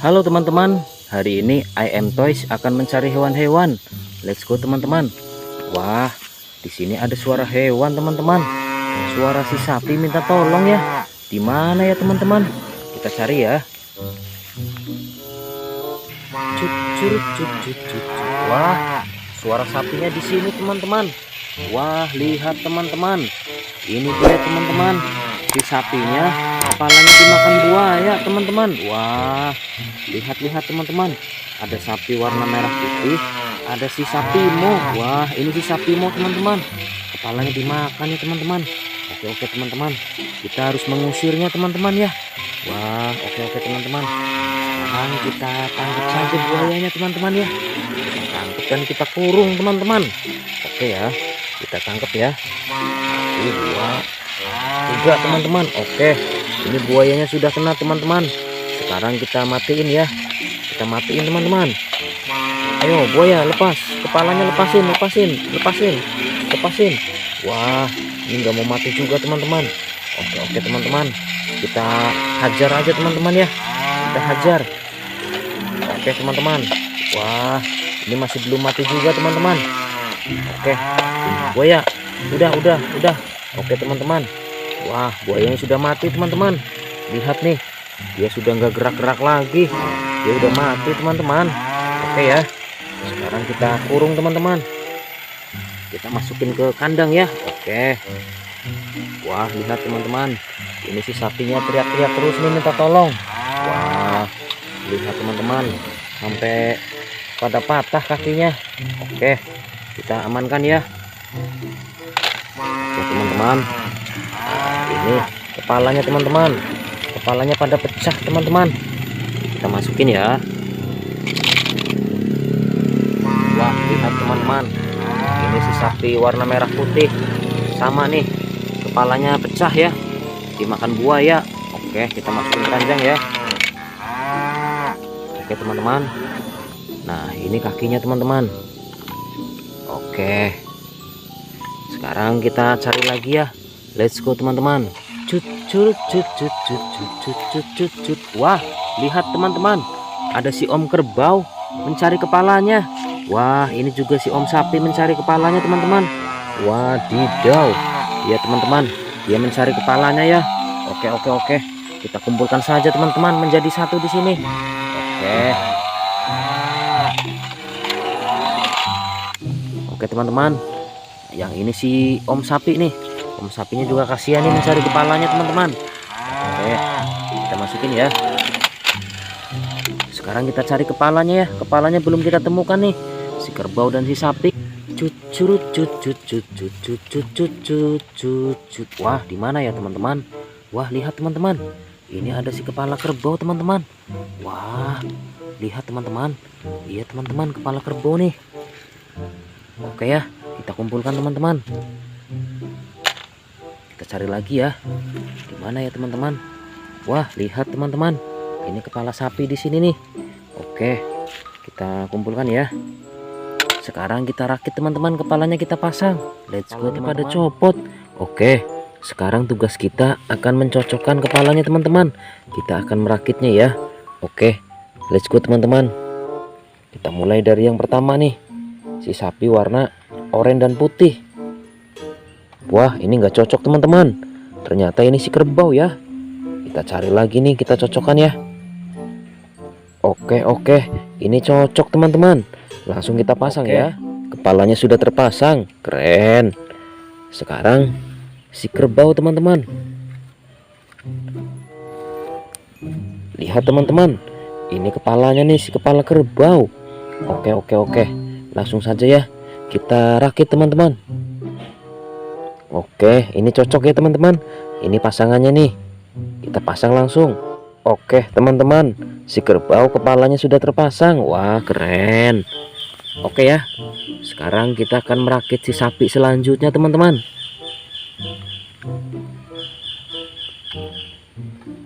Halo teman-teman, hari ini I am Toys akan mencari hewan-hewan. Let's go teman-teman. Wah, di sini ada suara hewan teman-teman. Suara si sapi minta tolong ya. Di mana ya teman-teman? Kita cari ya. Cut, curut, cut, cut, cut, cut. Wah, suara sapinya di sini teman-teman. Wah, lihat teman-teman. Ini dia teman-teman. Si sapinya kepalanya dimakan buaya teman-teman. Wah lihat-lihat teman-teman. Ada sapi warna merah putih ada si sapimo wah ini si sapimo teman-teman. Kepalanya dimakan ya teman-teman. Oke oke teman-teman. Kita harus mengusirnya teman-teman ya. Wah oke oke teman-teman. Sekarang kita tangkap saja buayanya teman-teman ya. Kita tangkap dan kita kurung teman-teman. Oke ya. Kita tangkap ya. Ini dua tiga teman-teman. Oke ini buayanya sudah kena teman-teman. Sekarang kita matiin ya. Kita matiin teman-teman. Ayo buaya lepas. Kepalanya lepasin lepasin lepasin lepasin. Wah ini nggak mau mati juga teman-teman. Oke oke teman-teman. Kita hajar aja teman-teman ya. Kita hajar. Oke teman-teman. Wah ini masih belum mati juga teman-teman. Oke. Buaya udah udah udah oke teman-teman Wah, buayanya sudah mati, teman-teman. Lihat nih, dia sudah nggak gerak-gerak lagi. Dia udah mati, teman-teman. Oke ya. Sekarang kita kurung, teman-teman. Kita masukin ke kandang ya. Oke. Wah, lihat teman-teman. Ini si sapinya teriak-teriak terus nih minta tolong. Wah, lihat teman-teman. Sampai pada patah kakinya. Oke. Kita amankan ya. Oke, teman-teman. Ini kepalanya teman-teman. Kepalanya pada pecah teman-teman. Kita masukin ya. Wah lihat teman-teman. Ini si sapi warna merah putih. Sama nih kepalanya pecah ya. Dimakan buaya oke kita masukin keranjang ya. Oke teman-teman. Nah ini kakinya teman-teman. Oke sekarang kita cari lagi ya Let's go teman-teman. Cut cut cut cut cut cut cut cut cut. Wah, lihat teman-teman. Ada si Om Kerbau mencari kepalanya. Wah, ini juga si Om Sapi mencari kepalanya teman-teman. Wadidaw. Ya teman-teman, dia mencari kepalanya ya. Oke oke oke. Kita kumpulkan saja teman-teman menjadi satu di sini. Oke. Oke teman-teman yang ini si om sapi nih. Om sapinya juga kasihan nih mencari kepalanya teman-teman. Oke kita masukin ya. Sekarang kita cari kepalanya ya. Kepalanya belum kita temukan nih. Si kerbau dan si sapi. Cucu cucut cucut cucut cucut cucut wah di mana ya teman-teman? Wah lihat teman-teman. Ini ada si kepala kerbau teman-teman. Wah lihat teman-teman. Iya teman-teman kepala kerbau nih. Oke ya kita kumpulkan teman-teman. Kita cari lagi ya. Di mana ya teman-teman? Wah lihat teman-teman. Ini kepala sapi di sini nih. Oke kita kumpulkan ya. Sekarang kita rakit teman-teman. Kepalanya kita pasang. Let's go pada copot. Oke sekarang tugas kita akan mencocokkan kepalanya teman-teman. Kita akan merakitnya ya. Oke let's go teman-teman. Kita mulai dari yang pertama nih. Si sapi warna oranye dan putih. Wah ini nggak cocok teman-teman. Ternyata ini si kerbau ya. Kita cari lagi nih kita cocokkan ya. Oke oke. Ini cocok teman-teman. Langsung kita pasang oke. ya. Kepalanya sudah terpasang. Keren. Sekarang si kerbau teman-teman. Lihat teman-teman. Ini kepalanya nih si kepala kerbau. Oke oke oke. Langsung saja ya Kita rakit teman-teman Oke, ini cocok ya teman-teman. Ini pasangannya nih. Kita pasang langsung. Oke, teman-teman. Si kerbau kepalanya sudah terpasang. Wah, keren. Oke ya. Sekarang kita akan merakit si sapi selanjutnya, teman-teman.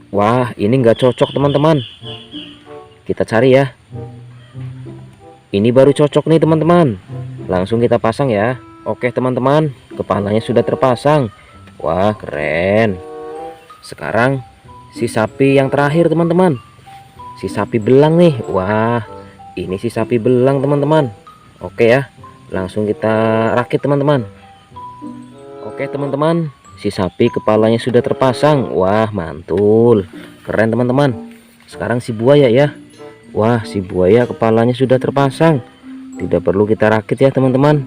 Wah, ini nggak cocok, teman-teman. Kita cari ya. Ini baru cocok nih, teman-teman. Langsung kita pasang ya. Oke teman-teman. Kepalanya sudah terpasang. Wah keren. Sekarang si sapi yang terakhir teman-teman. Si sapi belang nih. Wah ini si sapi belang teman-teman. Oke ya. Langsung kita rakit teman-teman. Oke teman-teman. Si sapi kepalanya sudah terpasang. Wah mantul. Keren teman-teman. Sekarang si buaya ya. Wah si buaya kepalanya sudah terpasang tidak perlu kita rakit ya teman-teman.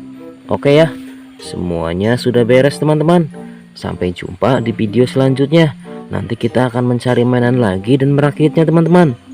Oke ya semuanya sudah beres teman-teman. Sampai jumpa di video selanjutnya. Nanti kita akan mencari mainan lagi dan merakitnya teman-teman